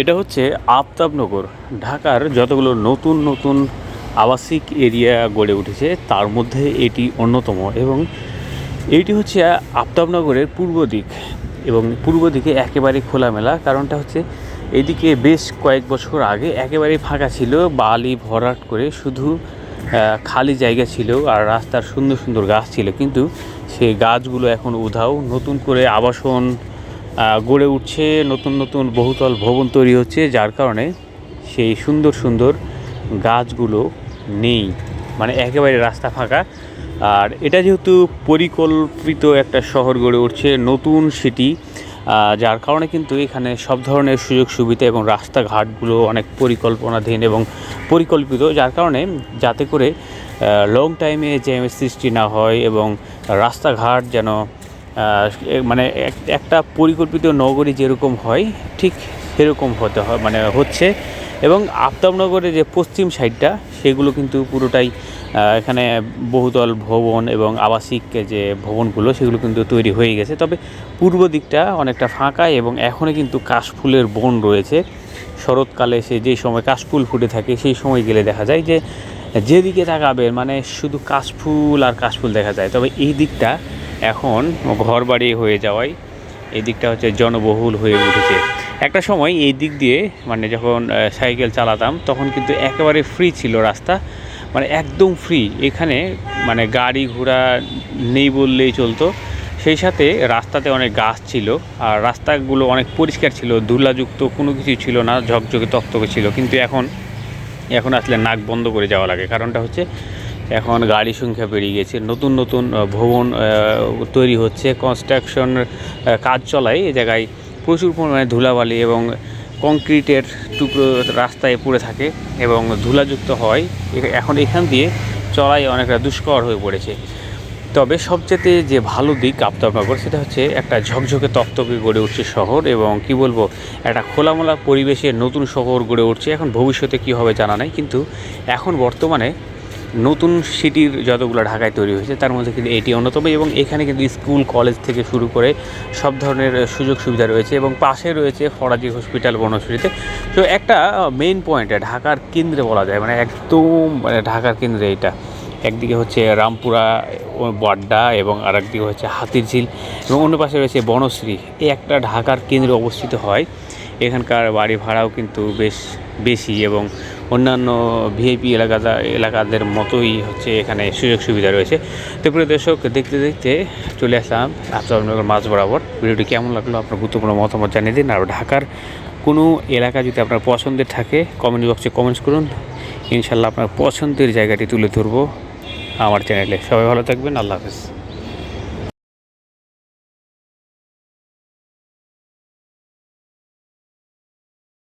এটা হচ্ছে আফতাবনগর, ঢাকার যতগুলো নতুন নতুন আবাসিক এরিয়া গড়ে উঠেছে, তার মধ্যে এটি অন্যতম এবং এইটি হচ্ছে আফতাবনগরের পূর্ব দিক এবং পূর্ব দিকে একেবারে খোলামেলা। কারণটা হচ্ছে এদিকে বেশ কয়েক বছর আগে একেবারে ফাঁকা ছিল, বালি ভরাট করে শুধু খালি জায়গা ছিল আর রাস্তার সুন্দর সুন্দর গাছ ছিল। কিন্তু সেই গাছগুলো এখন উধাও। নতুন করে আবাসন গড়ে উঠছে নতুন নতুন বহুতল ভবন তৈরি হচ্ছে, যার কারণে সেই সুন্দর সুন্দর গাছগুলো নেই। মানে একেবারে রাস্তা ফাঁকা। আর এটা যেহেতু পরিকল্পিত একটা শহর গড়ে উঠছে, নতুন সিটি যার কারণে কিন্তু এখানে সব ধরনের সুযোগ সুবিধা এবং রাস্তাঘাটগুলো অনেক পরিকল্পনাধীন এবং পরিকল্পিত, যার কারণে যাতে করে লং টাইমে জ্যামের সৃষ্টি না হয় এবং রাস্তাঘাট যেন মানে এক- একটা পরিকল্পিত নগরী যেরকম হয়, ঠিক সেরকম হতে হয় মানে হচ্ছে। এবং আফতাবনগরের যে পশ্চিম সাইডটা, সেগুলো কিন্তু পুরোটাই এখানে বহুতল ভবন এবং আবাসিক যে ভবনগুলো, সেগুলো কিন্তু তৈরি হয়ে গেছে। তবে পূর্ব দিকটা অনেকটা ফাঁকা এবং এখনও কিন্তু কাশফুলের বন রয়েছে। শরৎকালে সে যেই সময় কাশফুল ফুটে থাকে, সেই সময় গেলে দেখা যায় যে, যেদিকে তাকাবেন মানে শুধু কাশফুল আর কাশফুল দেখা যায়। তবে এই দিকটা এখন ঘর বাড়ি হয়ে যাওয়ায় এই দিকটা হচ্ছে জনবহুল হয়ে উঠেছে। একটা সময় এই দিক দিয়ে মানে যখন সাইকেল চালাতাম, তখন কিন্তু একেবারে ফ্রি ছিল রাস্তা। মানে একদম ফ্রি এখানে মানে গাড়ি ঘোড়া নেই বললেই চলতো। সেই সাথে রাস্তাতে অনেক গাছ ছিল আর রাস্তাগুলো অনেক পরিষ্কার ছিল, ধুলাযুক্ত কোনো কিছু ছিল না, ঝকঝকে তক্তকে ছিল। কিন্তু এখন এখন আসলে নাক বন্ধ করে যাওয়া লাগে। কারণটা হচ্ছে এখন গাড়ি সংখ্যা বেরিয়ে গেছে। নতুন নতুন ভবন তৈরি হচ্ছে। কনস্ট্রাকশন কাজ চলায় এই জায়গায় প্রচুর পরিমাণে ধুলাবালি এবং কংক্রিটের টুকরো রাস্তায় পড়ে থাকে এবং ধুলাযুক্ত হয়। এখন এখান দিয়ে চলাই অনেকটা দুষ্কর হয়ে পড়েছে। তবে সবচেয়ে যে ভালো দিক আফতাবনগর, সেটা হচ্ছে একটা ঝকঝকে তক্তকে গড়ে উঠছে শহর এবং কি বলব, একটা খোলামেলা পরিবেশে নতুন শহর গড়ে উঠছে। এখন ভবিষ্যতে কী হবে জানা নাই, কিন্তু এখন বর্তমানে নতুন সিটির যতগুলো ঢাকায় তৈরি হয়েছে, তার মধ্যে কিন্তু এটি অন্যতম এবং এখানে কিন্তু স্কুল, কলেজ থেকে শুরু করে সব ধরনের সুযোগ সুবিধা রয়েছে এবং পাশে রয়েছে ফরাজি হসপিটাল বনশ্রীতে। তো একটা মেইন পয়েন্ট ঢাকার কেন্দ্রে বলা যায় মানে একদম মানে ঢাকার কেন্দ্রে এটা। একদিকে হচ্ছে রামপুরা বাড্ডা এবং আরেকদিকে হচ্ছে হাতিরঝিল এবং অন্য পাশে রয়েছে বনশ্রী। এই একটা ঢাকার কেন্দ্রে অবস্থিত হয়। এখানকার বাড়ি ভাড়াও কিন্তু বেশ বেশি এবং অন্যান্য ভিআইপি এলাকা এলাকাদের মতোই হচ্ছে এখানে সুযোগ সুবিধা রয়েছে। তো প্রিয় দর্শক, দেখতে দেখতে চলে আসলাম আফতাবনগর মাঝ বরাবর। ভিডিওটি কেমন লাগল আপনার গুরুত্বপূর্ণ মতামত জানিয়ে দিন। আর ঢাকার কোনো এলাকা যদি আপনার পছন্দের থাকে কমেন্ট বক্সে কমেন্টস করুন। ইনশাল্লাহ আপনার পছন্দের জায়গাটি তুলে ধরবো আমার চ্যানেলে সবাই ভালো থাকবেন, আল্লাহ হাফেজ।